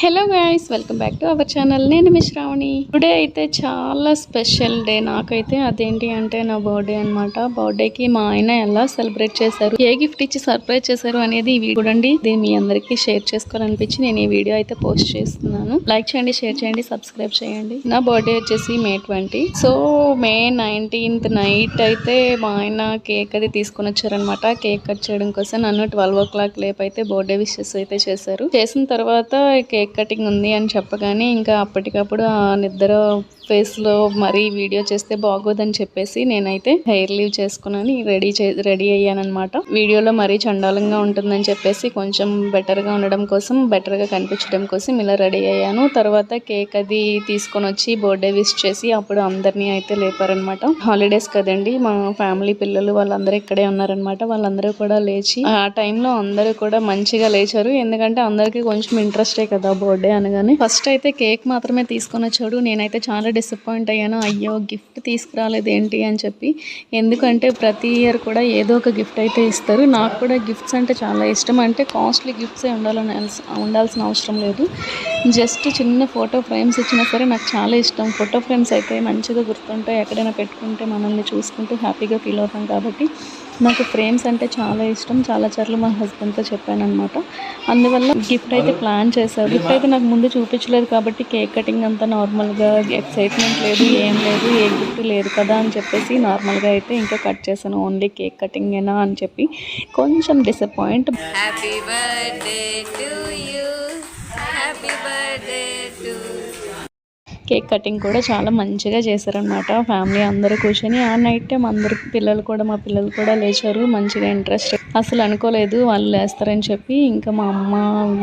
Hello guys welcome back to our channel. నేను మీ Shravani. Today అయితే చాలా స్పెషల్ డే. నాకైతే అదేంటి అంటే నా బర్త్డే అనమాట బర్త్డేకి మా ఆయన ఎలా సెలబ్రేట్ చేశారు ఏ గిఫ్ట్ ఇచ్చి సర్ప్రైజ్ చేశారు అనేది ఈ చూడండి. దీన్ని మీ అందరికీ షేర్ చేసుకోవాలనిపించి నేను ఈ వీడియో అయితే పోస్ట్ చేస్తున్నాను. లైక్ చేయండి షేర్ చేయండి సబ్స్క్రైబ్ చేయండి. నా బర్త్డే వచ్చేసి May twenty. So May nineteenth night అయితే మా ఆయన కేక్ అది తీసుకొని వచ్చారనమాట కేక్ కట్ చేయడం కోసం నన్ను ట్వెల్వ్ ఓ క్లాక్ లేపు అయితే బర్త్డే విషెస్ అయితే చేశారు. చేసిన తర్వాత కేక్ కటింగ్ ఉంది అని చెప్పగానే ఇంకా అప్పటికప్పుడు ఆ నిద్ర ఫేస్లో మరీ వీడియో చేస్తే బాగోదని చెప్పేసి నేనైతే హెయిర్ లీవ్ చేసుకున్నాను. రెడీ చే రెడీ అయ్యానమాట వీడియోలో మరీ చండాలంగా ఉంటుందని చెప్పేసి కొంచెం బెటర్గా ఉండడం కోసం బెటర్గా కనిపించడం కోసం ఇలా రెడీ అయ్యాను. తర్వాత కేక్ అది తీసుకొని వచ్చి బర్త్డే విష్ చేసి అప్పుడు అందరినీ అయితే లేపారనమాట హాలిడేస్ కదండి మా ఫ్యామిలీ పిల్లలు వాళ్ళందరూ ఇక్కడే ఉన్నారనమాట వాళ్ళందరూ కూడా లేచి ఆ టైంలో అందరూ కూడా మంచిగా లేచారు. ఎందుకంటే అందరికీ కొంచెం ఇంట్రెస్టే కదా బర్త్డే అనగానే ఫస్ట్ అయితే కేక్ మాత్రమే తీసుకొని వచ్చాడు. నేనైతే చాలా డిసప్పాయింట్ అయ్యాను. అయ్యో గిఫ్ట్ తీసుకురాలేదు ఏంటి అని చెప్పి. ఎందుకంటే ప్రతి ఇయర్ కూడా ఏదో ఒక గిఫ్ట్ అయితే ఇస్తారు. నాకు కూడా గిఫ్ట్స్ అంటే చాలా ఇష్టం. అంటే కాస్ట్లీ గిఫ్ట్సే ఉండాలని ఉండాల్సిన అవసరం లేదు. జస్ట్ చిన్న ఫోటో ఫ్రేమ్స్ ఇచ్చినా సరే నాకు చాలా ఇష్టం. ఫోటో ఫ్రేమ్స్ అయితే మంచిగా గుర్తుంటాయి. ఎక్కడైనా పెట్టుకుంటే మనల్ని చూసుకుంటూ హ్యాపీగా ఫీల్ అవుతాం కాబట్టి. నాకు ఫ్రేమ్స్ అంటే చాలా ఇష్టం. చాలా సార్లు మా హస్బెండ్తో చెప్పాను అనమాట అందువల్ల గిఫ్ట్ అయితే ప్లాన్ చేశారు. గిఫ్ట్ అయితే నాకు ముందు చూపించలేదు కాబట్టి కేక్ కటింగ్ అంతా నార్మల్గా ఎక్సైట్మెంట్ లేదు ఏం లేదు ఏ గిఫ్ట్ లేదు కదా అని చెప్పేసి నార్మల్గా అయితే ఇంకా కట్ చేశాను. ఓన్లీ కేక్ కటింగ్ ఏనా అని చెప్పి కొంచెం disappoint happy birthday cake cutting కూడా చాలా మంచిగా చేశారనమాట ఫ్యామిలీ అందరూ కూర్చొని ఆ నైట్ టైం అందరు పిల్లలు కూడా మా పిల్లలు కూడా లేచారు. మంచిగా ఇంట్రెస్ట్. అసలు అనుకోలేదు వాళ్ళు లేస్తారని చెప్పి ఇంకా మా అమ్మ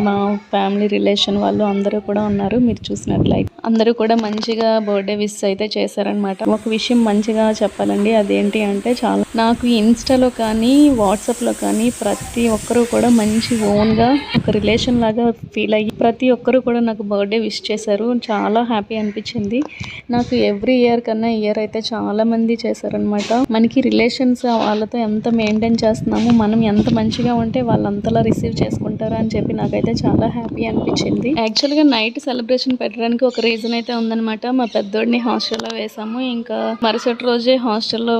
మా ఫ్యామిలీ రిలేషన్ వాళ్ళు అందరూ కూడా ఉన్నారు. మీరు చూసినట్లయితే అందరూ కూడా మంచిగా బర్త్డే విష్ అయితే చేశారనమాట ఒక విషయం మంచిగా చెప్పాలండి. అదేంటి అంటే చాలా నాకు ఇన్స్టాలో కానీ వాట్సాప్లో కానీ ప్రతి ఒక్కరూ కూడా మంచి ఓన్గా ఒక రిలేషన్ లాగా ఫీల్ అయ్యి ప్రతి ఒక్కరూ కూడా నాకు బర్త్డే విష్ చేశారు. చాలా హ్యాపీ అనిపించింది. నాకు ఎవ్రీ ఇయర్ కన్నా ఇయర్ అయితే చాలా మంది చేశారనమాట మనకి రిలేషన్స్ వాళ్ళతో ఎంత మెయింటైన్ చేస్తున్నాము మనం ఎంత మంచిగా ఉంటే వాళ్ళు అంతలా రిసీవ్ చేసుకుంటారు అని చెప్పి నాకైతే చాలా హ్యాపీ అనిపించింది. యాక్చువల్గా నైట్ సెలబ్రేషన్ పెట్టడానికి ఒక రీజన్ అయితే ఉందన్నమాట. మా పెద్దోడిని హాస్టల్లో వేసాము. ఇంకా మరుసటి రోజే హాస్టల్లో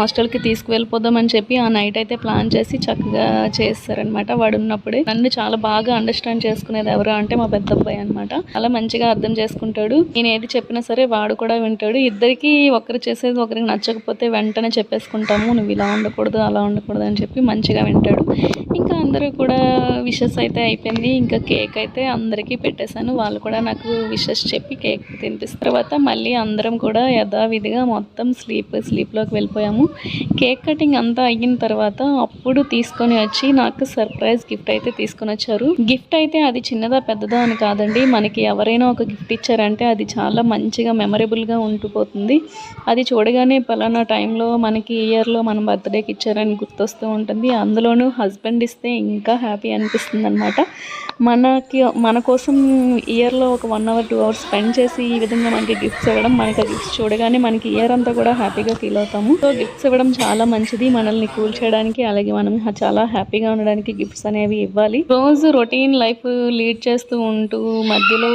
హాస్టల్కి తీసుకువెళ్ళిపోదామని చెప్పి ఆ నైట్ అయితే ప్లాన్ చేసి చక్కగా చేస్తారనమాట వాడు ఉన్నప్పుడే. నన్ను చాలా బాగా అండర్స్టాండ్ చేసుకునేది ఎవరు అంటే మా పెద్ద అబ్బాయి అనమాట చాలా మంచిగా అర్థం చేసుకుంటాడు. నేను ఏది చెప్పినా సరే వాడు కూడా వింటాడు. ఇద్దరికి ఒకరు చేసేది ఒకరికి నచ్చకపోతే వెంటనే చెప్పేసుకుంటాము. నువ్వు ఇలా ఉండకూడదు అలా ఉండకూడదు అని చెప్పి మంచిగా వింటాడు. ఇంకా అందరూ కూడా విషెస్ అయితే అయిపోయింది. ఇంకా కేక్ అయితే అందరికీ పెట్టేశాను. వాళ్ళు కూడా నాకు విషెస్ చెప్పి కేక్ తినిపిస్తారు. తర్వాత మళ్ళీ అందరం కూడా యథావిధిగా మొత్తం స్లీప్ స్లీప్లోకి వెళ్ళిపోయాము. కేక్ కటింగ్ అంతా అయిన తర్వాత అప్పుడు తీసుకొని వచ్చి నాకు సర్ప్రైజ్ గిఫ్ట్ అయితే తీసుకొని వచ్చారు. గిఫ్ట్ అయితే అది చిన్నదా పెద్దదా అని కాదండి. మనకి ఎవరైనా ఒక గిఫ్ట్ ఇచ్చారంటే అది చాలా మంచిగా మెమరీ మెమరబుల్గా ఉండిపోతుంది. అది చూడగానే పలానా టైంలో మనకి ఇయర్లో మన బర్త్డేకి ఇచ్చారని గుర్తొస్తూ ఉంటుంది. అందులోనూ హస్బెండ్ ఇస్తే ఇంకా హ్యాపీ అనిపిస్తుంది అనమాట మనకి మన కోసం ఇయర్లో ఒక one hour two hours spend చేసి ఈ విధంగా మనకి గిఫ్ట్స్ ఇవ్వడం మనకి గిఫ్ట్స్ చూడగానే మనకి ఇయర్ అంతా కూడా హ్యాపీగా ఫీల్ అవుతాము. సో గిఫ్ట్స్ ఇవ్వడం చాలా మంచిది. మనల్ని కూల్ చేయడానికి అలాగే మనం చాలా హ్యాపీగా ఉండడానికి గిఫ్ట్స్ అనేవి ఇవ్వాలి. రోజు రొటీన్ లైఫ్ లీడ్ చేస్తూ ఉంటూ మధ్యలో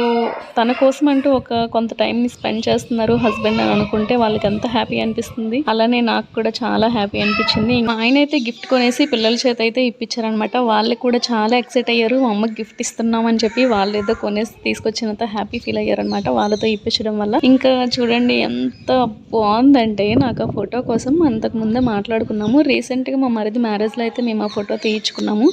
తన కోసం అంటూ ఒక కొంత టైంని స్పెండ్ చేస్తున్నారు హస్బెండ్ అని అనుకుంటే వాళ్ళకి ఎంత హ్యాపీ అనిపిస్తుంది. అలానే నాకు కూడా చాలా హ్యాపీ అనిపించింది. మా ఆయన అయితే గిఫ్ట్ కొనేసి పిల్లల చేత అయితే ఇప్పించారనమాట వాళ్ళు కూడా చాలా ఎక్సైట్ అయ్యారు. మా అమ్మకి గిఫ్ట్ ఇస్తున్నామని చెప్పి వాళ్ళు ఏదో కొనేసి తీసుకొచ్చినంత హ్యాపీ ఫీల్ అయ్యారనమాట వాళ్ళతో ఇప్పించడం వల్ల. ఇంకా చూడండి ఎంత బాగుందంటే నాకు ఆ ఫోటో కోసం అంతకు ముందే మాట్లాడుకున్నాము రీసెంట్గా మా మరిది మ్యారేజ్లో అయితే మేము ఆ ఫోటో తీయించుకున్నాము.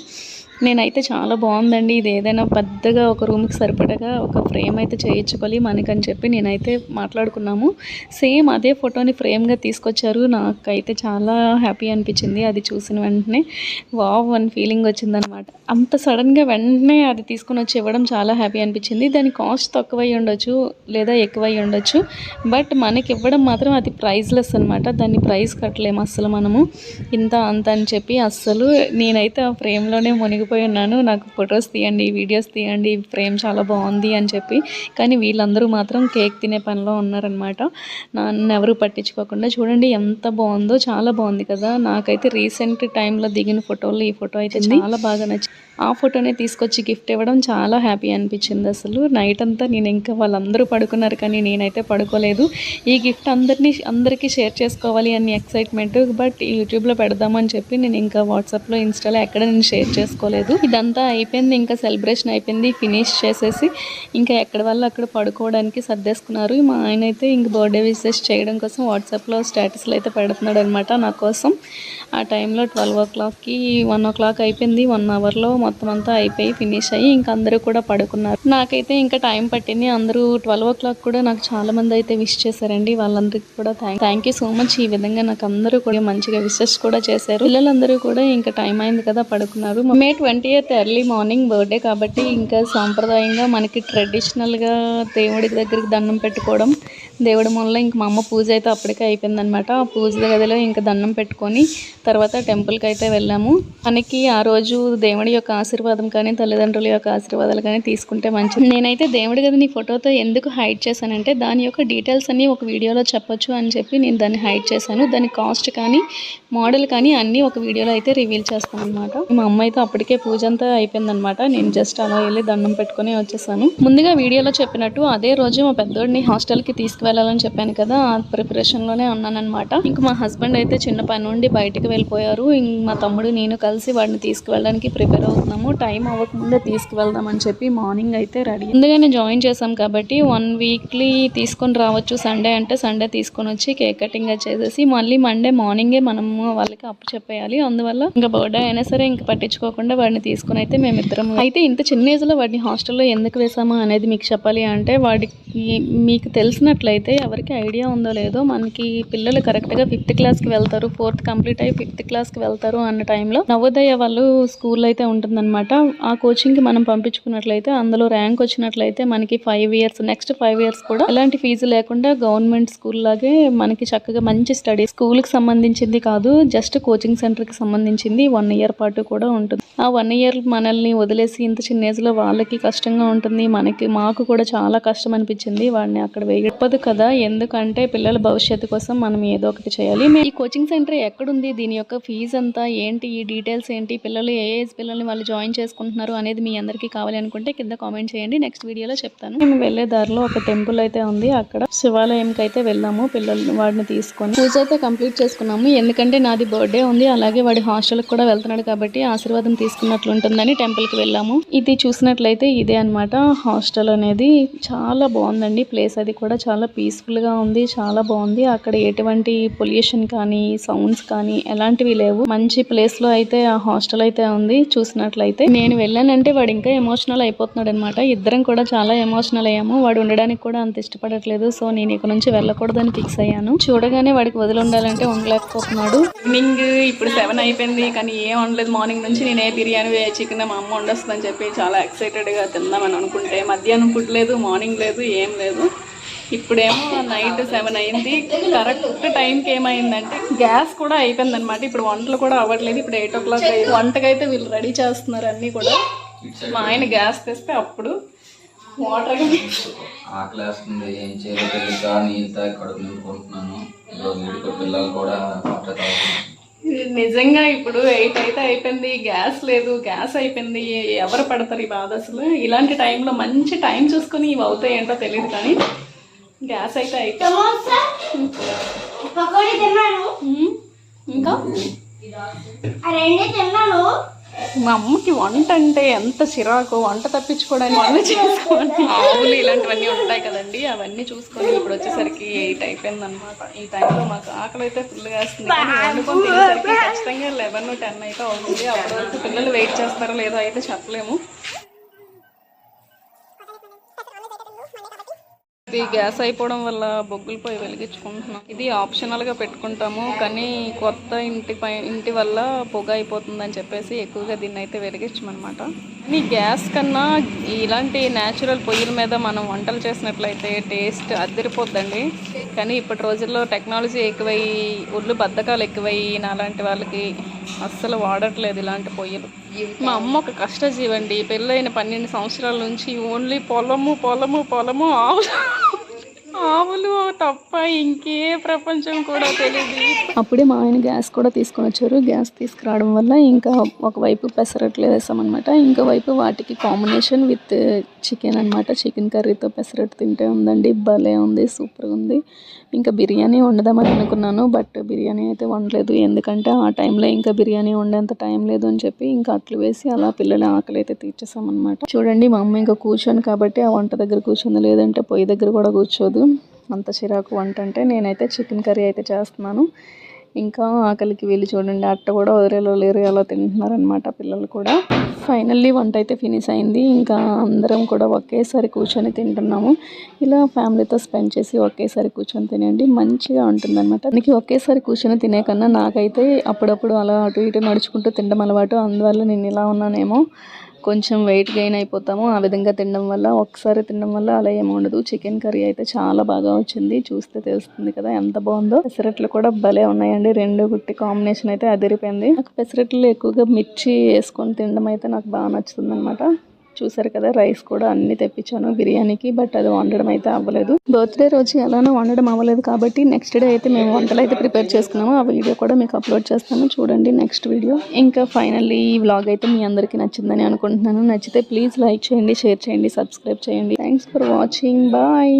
నేనైతే చాలా బాగుందండి. ఇది ఏదైనా పెద్దగా ఒక రూమ్కి సరిపడగా ఒక ఫ్రేమ్ అయితే చేయించుకోవాలి మనకని చెప్పి నేనైతే మాట్లాడుకున్నాము. సేమ్ అదే ఫోటోని ఫ్రేమ్గా తీసుకొచ్చారు. నాకైతే చాలా హ్యాపీ అనిపించింది అది చూసిన వెంటనే. వావ్ అని ఫీలింగ్ వచ్చిందనమాట. అంత సడన్గా వెంటనే అది తీసుకొని వచ్చి ఇవ్వడం చాలా హ్యాపీ అనిపించింది. దాని కాస్ట్ తక్కువై ఉండొచ్చు లేదా ఎక్కువై ఉండొచ్చు. బట్ మనకి ఇవ్వడం మాత్రం అది ప్రైజ్లెస్ అనమాట దాన్ని ప్రైస్ కట్టలేము అస్సలు మనము. ఇంత అంత అని చెప్పి అస్సలు నేనైతే ఆ ఫ్రేమ్లోనే మునిగిపోయి ఉన్నాను. నాకు ఫొటోస్ తీయండి వీడియోస్ తీయండి ఫ్రేమ్ చాలా బాగుంది అని చెప్పి. కానీ వీళ్ళందరూ మాత్రం కేక్ తినే పనిలో ఉన్నారనమాట నన్ను ఎవరు పట్టించుకోకుండా చూడండి ఎంత బాగుందో చాలా బాగుంది కదా. నాకైతే రీసెంట్ టైంలో దిగిన ఫోటోలు ఈ ఫోటో అయితే చాలా బాగా నచ్చింది ఆ ఫోటోనే తీసుకొచ్చి గిఫ్ట్ ఇవ్వడం చాలా హ్యాపీ అనిపించింది అసలు. నైట్ అంతా నేను ఇంకా వాళ్ళందరూ పడుకున్నారు కానీ నేనైతే పడుకోలేదు. ఈ గిఫ్ట్ అందరినీ అందరికీ షేర్ చేసుకోవాలి అని ఎక్సైట్మెంట్ బట్ యూట్యూబ్లో పెడదామని చెప్పి నేను ఇంకా వాట్సాప్లో ఇన్స్టాలో ఎక్కడ నేను షేర్ చేసుకోలేదు. ఇదంతా అయిపోయింది ఇంకా సెలబ్రేషన్ అయిపోయింది ఫినిష్ చేసేసి ఇంకా ఎక్కడ వాళ్ళు అక్కడ పడుకోవడానికి సర్దేసుకున్నారు. మా ఆయన అయితే ఇంక బర్త్డే విషెస్ చేయడం కోసం వాట్సాప్లో స్టేటస్లు అయితే పెడుతున్నాడు అనమాట నా కోసం. ఆ టైంలో ట్వెల్వ్ ఓ క్లాక్కి వన్ ఓ క్లాక్ అయిపోయింది. వన్ అవర్లో మొత్తం అంతా అయిపోయి ఫినిష్ అయ్యి ఇంకా అందరూ కూడా పడుకున్నారు. నాకైతే ఇంకా టైం పట్టింది. అందరూ ట్వెల్వ్ ఓ క్లాక్ కూడా నాకు చాలా మంది అయితే విష్ చేశారండి. వాళ్ళందరికీ కూడా thank thank you so much. ఈ విధంగా నాకు అందరూ కూడా మంచిగా విషెస్ కూడా చేశారు. పిల్లలందరూ కూడా ఇంకా టైం అయింది కదా పడుకున్నారు. May twenty eighth early morning birthday కాబట్టి ఇంకా సాంప్రదాయంగా మనకి ట్రెడిషనల్గా దేవుడి దగ్గరికి దండం పెట్టుకోవడం దేవుడి మూలలో ఇంక మా అమ్మ పూజ అయితే అప్పటికే అయిపోయిందనమాట ఆ పూజ గదిలో ఇంకా దండం పెట్టుకొని తర్వాత టెంపుల్కి అయితే వెళ్ళాము. మనకి ఆ రోజు దేవుడి యొక్క ఆశీర్వాదం కానీ తల్లిదండ్రుల యొక్క ఆశీర్వాదాలు కానీ తీసుకుంటే మంచిది. నేనైతే దేవుడి గదిని ఫోటోతో ఎందుకు హైడ్ చేశానంటే దాని యొక్క డీటెయిల్స్ అన్ని ఒక వీడియోలో చెప్పొచ్చు అని చెప్పి నేను దాన్ని హైడ్ చేశాను. దాని కాస్ట్ కానీ మోడల్ కానీ అన్నీ ఒక వీడియోలో అయితే రివీల్ చేస్తాను అనమాట మా అమ్మ అయితే అప్పటికే పూజ అంతా అయిపోయిందనమాట నేను జస్ట్ అలా వెళ్ళి దండం పెట్టుకొని వచ్చేసాను. ముందుగా వీడియోలో చెప్పినట్టు అదే రోజు మా పెద్దోడిని హాస్టల్కి తీసుకువెళ్ళాలని చెప్పాను కదా ఆ ప్రిపరేషన్లోనే ఉన్నానన్నమాట. ఇంక మా హస్బెండ్ అయితే చిన్న పని నుండి బయటకు వెళ్ళిపోయారు ఇంక మా తమ్ముడు నేను కలిసి వాడిని తీసుకువెళ్ళడానికి ప్రిపేర్ అవుతున్నాము. టైం అవ్వకముందే తీసుకువెళ్దామని చెప్పి మార్నింగ్ అయితే రెడీ. ముందుగానే జాయిన్ చేసాం కాబట్టి వన్ వీక్లీ తీసుకొని రావచ్చు. సండే అంటే సండే తీసుకొని వచ్చి కేక్ కటింగ్ చేసేసి మళ్ళీ మండే మార్నింగే మనము వాళ్ళకి అప్పు చెప్పేయాలి. అందువల్ల ఇంకా బర్త్డే అయినా సరే ఇంకా పట్టించుకోకుండా వాడిని తీసుకొని అయితే మేమిద్దరం అయితే ఇంత చిన్న ఏజ్లో వాడిని హాస్టల్లో ఎందుకు వేసామా అనేది మీకు చెప్పాలి అంటే వాడికి మీకు తెలిసినట్లయితే ఎవరికి ఐడియా ఉందో లేదో మనకి పిల్లలు కరెక్ట్గా ఫిఫ్త్ క్లాస్కి వెళ్తారు. ఫోర్త్ కంప్లీట్ అయ్యి ఫిఫ్త్ క్లాస్కి వెళ్తారు అన్న టైంలో. నవోదయ వాళ్ళు స్కూల్ అయితే ఉంటుందన్నమాట. ఆ కోచింగ్కి మనం పంపించుకున్నట్లయితే అందులో ర్యాంక్ వచ్చినట్లయితే మనకి five years next five years కూడా ఎలాంటి ఫీజు లేకుండా గవర్నమెంట్ స్కూల్ లాగే మనకి చక్కగా మంచి స్టడీ స్కూల్కి సంబంధించింది కాదు జస్ట్ కోచింగ్ సెంటర్కి సంబంధించింది వన్ ఇయర్ పాటు కూడా ఉంటుంది. ఆ వన్ ఇయర్ మనల్ని వదిలేసి ఇంత చిన్న ఏజ్లో వాళ్ళకి కష్టంగా ఉంటుంది. మనకి మాకు కూడా చాలా కష్టం అనిపించింది. వాడిని అక్కడ వేయకపోదు కదా. ఎందుకంటే పిల్లల భవిష్యత్తు కోసం మనం ఏదో ఒకటి చేయాలి. మీ ఈ కోచింగ్ సెంటర్ ఎక్కడుంది? దీని యొక్క ఫీజు అంతా ఏంటి? ఈ డీటెయిల్స్ ఏంటి? పిల్లలు ఏ ఏజ్ పిల్లల్ని వాళ్ళు జాయిన్ చేసుకుంటున్నారు అనేది మీ అందరికీ కావాలి అనుకుంటే కింద కామెంట్ చేయండి. నెక్స్ట్ వీడియోలో చెప్తాను. మేము వెళ్ళే దారిలో ఒక టెంపుల్ అయితే ఉంది. అక్కడ శివాలయంకి అయితే వెళ్ళాము పిల్లలు వాడిని తీసుకొని పూజ అయితే కంప్లీట్ చేసుకున్నాము. ఎందుకంటే నాది బర్త్డే ఉంది. అలాగే వాడి హాస్టల్కి కూడా వెళ్తున్నాడు కాబట్టి ఆశీర్వాదం తీసుకున్నట్లు ఉంటుందని టెంపుల్కి వెళ్ళాము. ఇది చూసినట్లయితే ఇదే అన్నమాట. హాస్టల్ అనేది చాలా బాగుందండి. ప్లేస్ అది కూడా చాలా పీస్ఫుల్గా ఉంది. చాలా బాగుంది. అక్కడ ఎటువంటి పొల్యూషన్ కానీ సౌండ్స్ కానీ అలాంటివి లేవు. మంచి ప్లేస్లో అయితే ఆ హాస్టల్ అయితే ఉంది. చూసినట్లయితే నేను వెళ్ళానంటే వాడు ఇంకా ఎమోషనల్ అయిపోతున్నాడు అనమాట ఇద్దరం కూడా చాలా ఎమోషనల్ అయ్యాము. వాడు ఉండడానికి కూడా అంత ఇష్టపడట్లేదు. సో నేను ఇక్కడ నుంచి వెళ్ళకూడదని ఫిక్స్ అయ్యాను. చూడగానే వాడికి వదిలి ఉండాలంటే ఉండలేకపోతున్నాడు. ఈవినింగ్ ఇప్పుడు సెవెన్ అయిపోయింది. కానీ ఏం ఉండలేదు. మార్నింగ్ నుంచి నేను ఏ బిర్యానీ ఏ చికెన్ మా అమ్మ వండొస్తుందని చెప్పి చాలా ఎక్సైటెడ్గా తిందామని అనుకుంటే మధ్యాహ్నం ఫుడ్ లేదు మార్నింగ్ లేదు ఏం లేదు. ఇప్పుడేమో నైట్ సెవెన్ అయింది. కరెక్ట్ టైంకి ఏమైందంటే గ్యాస్ కూడా అయిపోయింది అనమాట ఇప్పుడు వంటలు కూడా అవ్వట్లేదు. ఇప్పుడు ఎయిట్ ఓ క్లాక్ అయ్యి వంటకైతే వీళ్ళు రెడీ చేస్తున్నారు అన్నీ కూడా. మా ఆయన గ్యాస్ తెస్తే అప్పుడు వాటర్ ఆకలి వేస్తుంది ఏం చేయాలో తెలియక నీళ్ళు తాగి కడుపు నింపుకుంటున్నాను ఇప్పుడు వీడికి పిల్లలు కూడా వాటర్ తాగుతున్నారు. నిజంగా ఇప్పుడు ఎయిట్ అయితే అయిపోయింది. గ్యాస్ లేదు. గ్యాస్ అయిపోయింది. ఎవరు పడతారు ఈ బాధ అసలు? ఇలాంటి టైంలో మంచి టైం చూసుకొని ఇవి అవుతాయి ఏంటో తెలియదు కానీ గ్యాస్ అయితే పకోడీ తిన్నాను. ఇంకా? తిన్నాను. మా అమ్మకి వంట అంటే ఎంత చిరాకు. వంట తప్పించుకోవడానికి వంట చేసుకోవాలి ఆవులు ఇలాంటివన్నీ ఉంటాయి కదండి. అవన్నీ చూసుకొని ఇప్పుడు వచ్చేసరికి ఎయిట్ అయిపోయింది అనమాట ఈ టైంలో మాకు ఆకలి అయితే ఫుల్గా వేస్తుంది. కానీ వండుకొని తినేసరికి ఖచ్చితంగా లెవెన్ టెన్ అయితే అవుతుంది. అప్పటి వరకు పిల్లలు వెయిట్ చేస్తారో లేదో అయితే చెప్పలేము. ఇది గ్యాస్ అయిపోవడం వల్ల బొగ్గులు పొయ్యి వెలిగించుకుంటున్నాం. ఇది ఆప్షనల్గా పెట్టుకుంటాము కానీ కొత్త ఇంటి పై ఇంటి వల్ల పొగ అయిపోతుందని చెప్పేసి ఎక్కువగా దీన్ని అయితే వెలిగించమన్నమాట. ఈ గ్యాస్ కన్నా ఇలాంటి న్యాచురల్ పొయ్యిల మీద మనం వంటలు చేసినట్లయితే టేస్ట్ అద్దరిపోద్దండి కానీ ఇప్పటి రోజుల్లో టెక్నాలజీ ఎక్కువై ఒళ్ళు బద్ధకాలు ఎక్కువై నాలాంటి వాళ్ళకి అస్సలు వాడట్లేదు ఇలాంటి పొయ్యిలు. మా అమ్మ ఒక కష్టజీవండి. పెళ్ళైన పన్నెండు సంవత్సరాల నుంచి ఓన్లీ పొలము పొలము పొలము ఆవులు ఆవులు తప్ప ఇంకే ప్రపంచం కూడా తెలియదు. అప్పుడే మా ఆయన గ్యాస్ కూడా తీసుకొని వచ్చారు. గ్యాస్ తీసుకురావడం వల్ల ఇంకా ఒకవైపు పెసరట్లు వేసామన్నమాట ఇంకో వైపు వాటికి కాంబినేషన్ విత్ చికెన్ అన్నమాట. చికెన్ కర్రీతో పెసరట్టు తింటే ఉందండి. భలే ఉంది సూపర్గా ఉంది. ఇంకా బిర్యానీ వండదామని అనుకున్నాను బట్ బిర్యానీ అయితే వండలేదు. ఎందుకంటే ఆ టైంలో ఇంకా బిర్యానీ వండేంత టైం లేదు అని చెప్పి ఇంకా అట్లు వేసి అలా పిల్లల ఆకలి అయితే తీర్చేసామన్నమాట చూడండి మా అమ్మ ఇంకా కూర్చోను కాబట్టి ఆ వంట దగ్గర కూర్చుంది లేదంటే పొయ్యి దగ్గర కూడా కూర్చోదు. అంత చిరాకు వంట అంటే నేనైతే చికెన్ కర్రీ అయితే చేస్తున్నాను. ఇంకా ఆకలికి వెళ్ళి చూడండి అట్ట కూడా వదిలేలో లేరు ఎలా తింటున్నారనమాట పిల్లలు కూడా. ఫైనల్లీ వంట అయితే ఫినిష్ అయింది. ఇంకా అందరం కూడా ఒకేసారి కూర్చొని తింటున్నాము. ఇలా ఫ్యామిలీతో స్పెండ్ చేసి ఒకేసారి కూర్చొని తినండి. మంచిగా ఉంటుందన్నమాట. దానికి ఒకేసారి కూర్చొని తినే కన్నా నాకైతే అప్పుడప్పుడు అలా అటు ఇటు నడుచుకుంటూ తినడం అలవాటు అందువల్ల నేను ఇలా ఉన్నానేమో. కొంచెం వెయిట్ గెయిన్ అయిపోతాము. ఆ విధంగా తినడం వల్ల ఒకసారి తినడం వల్ల అలా ఏమి ఉండదు. చికెన్ కర్రీ అయితే చాలా బాగా వచ్చింది. చూస్తే తెలుస్తుంది కదా ఎంత బాగుందో. పెసరట్లు కూడా భలే ఉన్నాయండి. రెండు గుట్టి కాంబినేషన్ అయితే అదిరిపోయింది. నాకు పెసరట్లు ఎక్కువగా మిర్చి వేసుకొని తినడం అయితే నాకు బాగా నచ్చుతుంది అనమాట చూసారు కదా రైస్ కూడా అన్ని తెప్పించాను బిర్యానీకి బట్ అది వండడం అయితే అవ్వలేదు. బర్త్డే రోజు ఎలానో వండడం అవ్వలేదు కాబట్టి నెక్స్ట్ డే అయితే మేము వంటలు అయితే ప్రిపేర్ చేసుకున్నాము. ఆ వీడియో కూడా మీకు అప్లోడ్ చేస్తాను. చూడండి నెక్స్ట్ వీడియో. ఇంకా ఫైనల్లీ ఈ వ్లాగ్ అయితే మీ అందరికీ నచ్చిందని అనుకుంటున్నాను. నచ్చితే ప్లీజ్ లైక్ చేయండి షేర్ చేయండి సబ్స్క్రైబ్ చేయండి. Thanks for watching bye